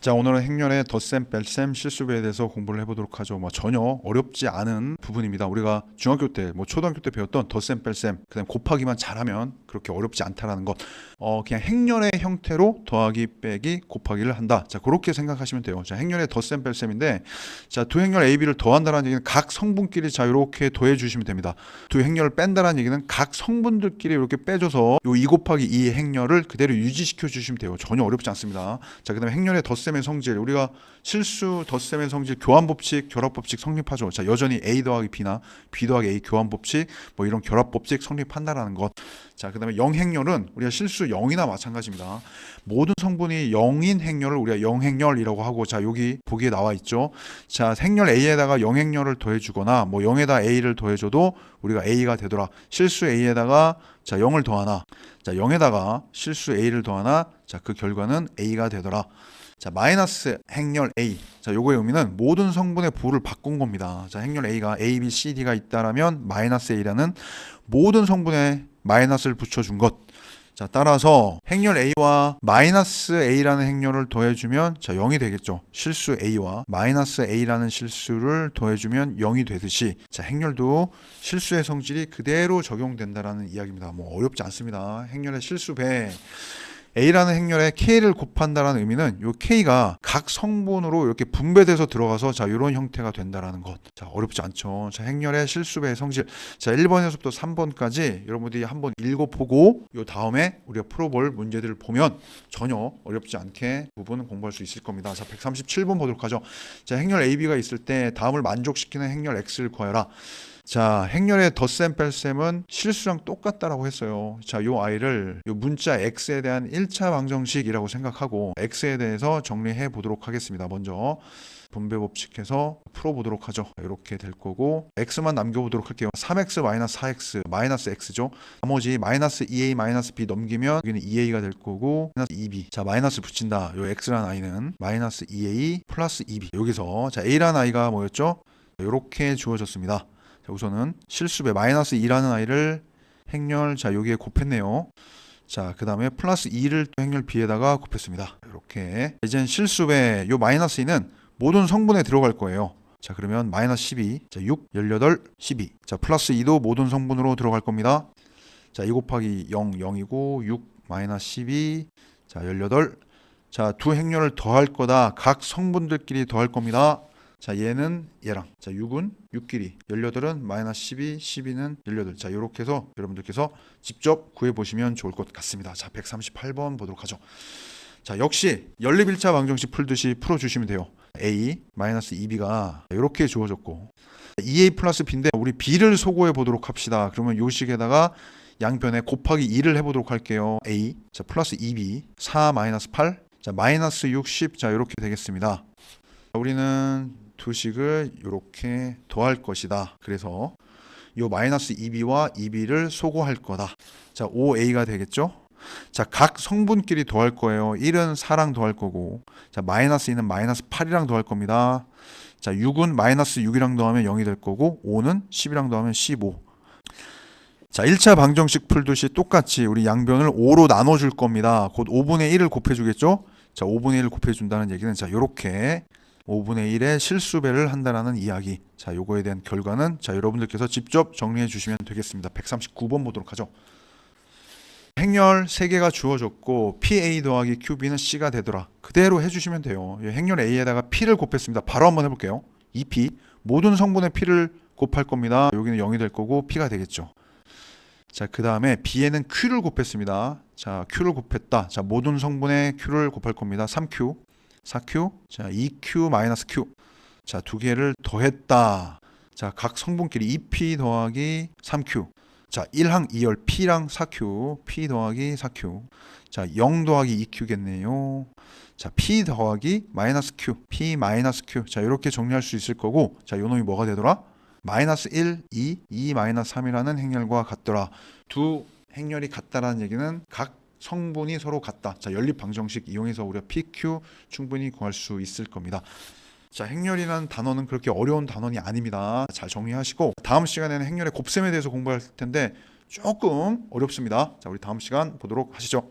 자 오늘은 행렬의 덧셈, 뺄셈, 실수배에 대해서 공부를 해보도록 하죠. 뭐 전혀 어렵지 않은 부분입니다. 우리가 중학교 때, 뭐 초등학교 때 배웠던 덧셈, 뺄셈, 그다음 곱하기만 잘하면 그렇게 어렵지 않다라는 것. 어 그냥 행렬의 형태로 더하기, 빼기, 곱하기를 한다. 자 그렇게 생각하시면 돼요. 자 행렬의 덧셈, 뺄셈인데 자두 행렬 A, B를 더한다는 얘기는 각 성분끼리 자 이렇게 더해 주시면 됩니다. 두 행렬을 뺀다는 얘기는 각 성분들끼리 이렇게 빼줘서 요2 곱하기 2 행렬을 그대로 유지시켜 주시면 돼요. 전혀 어렵지 않습니다. 자 그다음에 행렬의 덧셈 의 성질 우리가 실수 덧셈의 성질 교환 법칙, 결합 법칙 성립하죠. 자 여전히 A 더하기 B나 B 더하기 A 교환 법칙 뭐 이런 결합 법칙 성립한다라는 것. 자 그다음에 영행렬은 우리가 실수 0이나 마찬가지입니다. 모든 성분이 0인 행렬을 우리가 영행렬이라고 하고 자 여기 보기에 나와 있죠. 자 행렬 A에다가 영행렬을 더해주거나 뭐 0에다 A를 더해줘도 우리가 A가 되더라. 실수 A에다가 자 0을 더하나 자 0에다가 실수 A를 더하나 자 그 결과는 A가 되더라. 자 마이너스 행렬 A 자 요거의 의미는 모든 성분의 부를 바꾼 겁니다. 자 행렬 A가 A, B, C, D가 있다라면 마이너스 A라는 모든 성분에 마이너스를 붙여준 것. 자 따라서 행렬 A와 마이너스 A라는 행렬을 더해주면 자 0이 되겠죠. 실수 A와 마이너스 A라는 실수를 더해주면 0이 되듯이 자 행렬도 실수의 성질이 그대로 적용된다라는 이야기입니다. 뭐 어렵지 않습니다. 행렬의 실수 배 A라는 행렬에 K를 곱한다라는 의미는 요 K가 각 성분으로 이렇게 분배돼서 들어가서 자 이런 형태가 된다라는 것. 자 어렵지 않죠. 자 행렬의 실수배의 성질. 자 1번에서부터 3번까지 여러분들이 한번 읽어보고 요 다음에 우리가 풀어볼 문제들을 보면 전혀 어렵지 않게 부분 공부할 수 있을 겁니다. 자 137번 보도록 하죠. 자 행렬 AB가 있을 때 다음을 만족시키는 행렬 X를 구하여라. 자, 행렬의 덧셈 뺄셈은 실수랑 똑같다라고 했어요. 자, 요 아이를 요 문자 x에 대한 1차 방정식이라고 생각하고 x에 대해서 정리해 보도록 하겠습니다. 먼저 분배 법칙해서 풀어 보도록 하죠. 이렇게 될 거고 x만 남겨 보도록 할게요. 3x 마이너스 4x 마이너스 x죠. 나머지 마이너스 2a 마이너스 b 넘기면 여기는 2a가 될 거고 마이너스 2b. 자, 마이너스 붙인다. 요 x라는 아이는 마이너스 2a 플러스 2b. 여기서 자, a라는 아이가 뭐였죠? 이렇게 주어졌습니다. 자, 우선은 실수배 마이너스 2라는 아이를 행렬 자 여기에 곱했네요. 자, 그 다음에 플러스 2를 또 행렬 B에다가 곱했습니다. 이렇게. 이젠 실수배 요 마이너스 2는 모든 성분에 들어갈 거예요. 자, 그러면 마이너스 12, 자, 6, 18, 12. 자, 플러스 2도 모든 성분으로 들어갈 겁니다. 자, 2 곱하기 0, 0이고, 6, 마이너스 12, 자, 18. 자, 두 행렬을 더할 거다. 각 성분들끼리 더할 겁니다. 자 얘는 얘랑. 자 6은 6끼리. 18은 마이너스 12 12는 18자 이렇게 해서 여러분들께서 직접 구해보시면 좋을 것 같습니다. 자 138번 보도록 하죠. 자 역시 연립 1차 방정식 풀듯이 풀어주시면 돼요. A 마이너스 2b가 이렇게 주어졌고 2a 플러스 b인데 우리 b를 소거해 보도록 합시다. 그러면 요 식에다가 양변에 곱하기 2를 해보도록 할게요. A. 자 플러스 2b 4 마이너스 8자 마이너스 60자 이렇게 되겠습니다. 우리는 두 식을 이렇게 더할 것이다. 그래서 이 마이너스 2b와 2b를 소거할 거다. 자, 5a가 되겠죠? 자, 각 성분끼리 더할 거예요. 1은 4랑 더할 거고, 자, 마이너스 2는 마이너스 8이랑 더할 겁니다. 자, 6은 마이너스 6이랑 더하면 0이 될 거고, 5는 10이랑 더하면 15. 자, 1차 방정식 풀듯이 똑같이 우리 양변을 5로 나눠줄 겁니다. 곧 5분의 1을 곱해주겠죠? 자, 5분의 1을 곱해준다는 얘기는 자, 요렇게 5분의 1의 실수배를 한다라는 이야기. 자, 요거에 대한 결과는 자, 여러분들께서 직접 정리해 주시면 되겠습니다. 139번 보도록 하죠. 행렬 3개가 주어졌고 PA 더하기 QB는 C가 되더라. 그대로 해주시면 돼요. 행렬 A에다가 P를 곱했습니다. 바로 한번 해볼게요. 2P 모든 성분의 P를 곱할 겁니다. 여기는 0이 될 거고 P가 되겠죠. 자, 그 다음에 B에는 Q를 곱했습니다. 자, Q를 곱했다. 자, 모든 성분의 Q를 곱할 겁니다. 3Q 4Q, 자 2Q 마이너스 Q, 자 두 개를 더했다. 자 각 성분끼리 2P 더하기 3Q, 자 1항 2열 P랑 4Q, P 더하기 4Q, 자0 더하기 2Q겠네요. 자 P 더하기 마이너스 Q, P 마이너스 Q, 자 이렇게 정리할 수 있을 거고, 자 요 놈이 뭐가 되더라? 마이너스 1, 2, 2 마이너스 3이라는 행렬과 같더라. 두 행렬이 같다라는 얘기는 각 성분이 서로 같다. 자, 연립 방정식 이용해서 우리가 PQ 충분히 구할 수 있을 겁니다. 자, 행렬이라는 단어는 그렇게 어려운 단어는 아닙니다. 잘 정리하시고 다음 시간에는 행렬의 곱셈에 대해서 공부할 텐데 조금 어렵습니다. 자, 우리 다음 시간 보도록 하시죠.